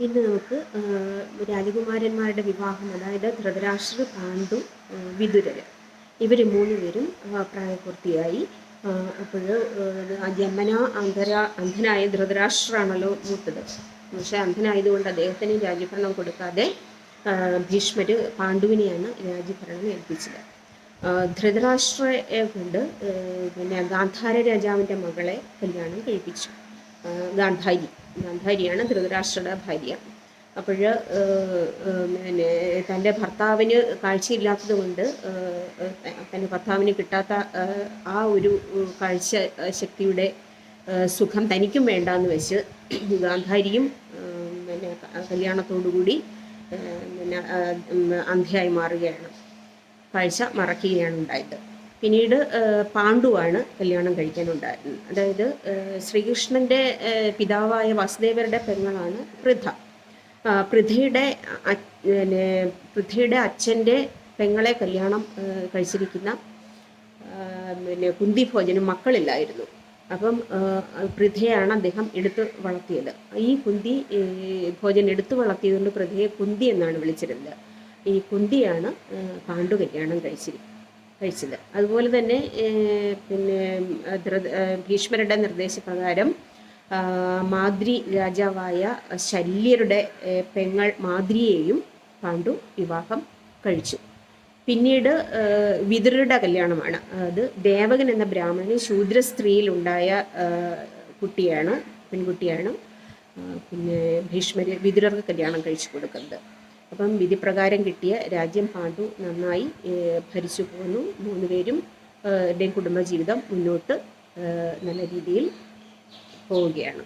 ഇന്ന് നമുക്ക് രാജകുമാരന്മാരുടെ വിവാഹം അതായത് ധൃതരാഷ്ട്ര പാണ്ഡു ആ, ഇവർ മൂന്ന് പേരും പ്രായപൂർത്തിയായി അപ്പോൾ ജന്മന അന്ധര അന്ധനായ ധൃതരാഷ്ട്രാണല്ലോ മൂത്തത്. പക്ഷേ അന്ധനായതുകൊണ്ട് അദ്ദേഹത്തിന് രാജ്യഭരണം കൊടുക്കാതെ ഭീഷ്മർ പാണ്ഡുവിനെയാണ് രാജ്യഭരണം ഏൽപ്പിച്ചത്. ധൃതരാഷ്ട്രയെ കൊണ്ട് പിന്നെ ഗാന്ധാര രാജാവിന്റെ മകളെ കല്യാണം കഴിപ്പിച്ചു. ഗാന്ധാരി ഗാന്ധാരിയാണ് ധൃതരാഷ്ട്രയുടെ ഭാര്യ. അപ്പോൾ പിന്നെ തന്റെ ഭർത്താവിന് കാഴ്ചയില്ലാത്തത് കൊണ്ട് തന്റെ ഭർത്താവിന് കിട്ടാത്ത ആ, ഒരു കാഴ്ച ശക്തിയുടെ സുഖം തനിക്കും വേണ്ടാന്ന് വെച്ച് ഗാന്ധാരിയും പിന്നെ കല്യാണത്തോടുകൂടി പിന്നെ അന്ധയായി മാറുകയാണ്. കാഴ്ച മറക്കുകയാണ് ഉണ്ടായത്. പിന്നീട് പാണ്ഡുവാണ് കല്യാണം കഴിക്കാനുണ്ടായിരുന്നത്. അതായത് ശ്രീകൃഷ്ണന്റെ പിതാവായ വസുദേവരുടെ പെങ്ങളാണ് പൃഥ. പൃഥയുടെ പിന്നെ പൃഥയുടെ അച്ഛന്റെ പെങ്ങളെ കല്യാണം കഴിച്ചിരിക്കുന്ന പിന്നെ കുന്തി ഭോജനം മക്കളില്ലായിരുന്നു. അപ്പം പൃഥയാണ് അദ്ദേഹം എടുത്ത് വളർത്തിയത്. ഈ കുന്തി ഭോജൻ എടുത്തു വളർത്തിയതുകൊണ്ട് പൃഥയെ കുന്തി എന്നാണ് വിളിച്ചിരുന്നത്. ഈ കുന്തിയാണ് പാണ്ഡു കല്യാണം കഴിച്ചിരി കഴിച്ചത് അതുപോലെ തന്നെ പിന്നെ ഭീഷ്മരുടെ നിർദ്ദേശപ്രകാരം മാദ്രി രാജാവായ ശല്യരുടെ പെങ്ങൾ മാദ്രിയെയും പാണ്ഡു വിവാഹം കഴിച്ചു. പിന്നീട് വിതുരുടെ കല്യാണമാണ്. അത് ദേവകൻ എന്ന ബ്രാഹ്മണൻ ശൂദ്ര സ്ത്രീയിലുണ്ടായ കുട്ടിയാണ് പെൺകുട്ടിയാണ് പിന്നെ ഭീഷ്മര് വിതുരർക്ക് കല്യാണം കഴിച്ചു കൊടുക്കുന്നത്. അപ്പം വിധിപ്രകാരം കിട്ടിയ രാജ്യം പാണ്ഡു നന്നായി ഭരിച്ചു പോന്നു. മൂന്നുപേരും എന്റെയും കുടുംബജീവിതം മുന്നോട്ട് നല്ല രീതിയിൽ പോവുകയാണ്.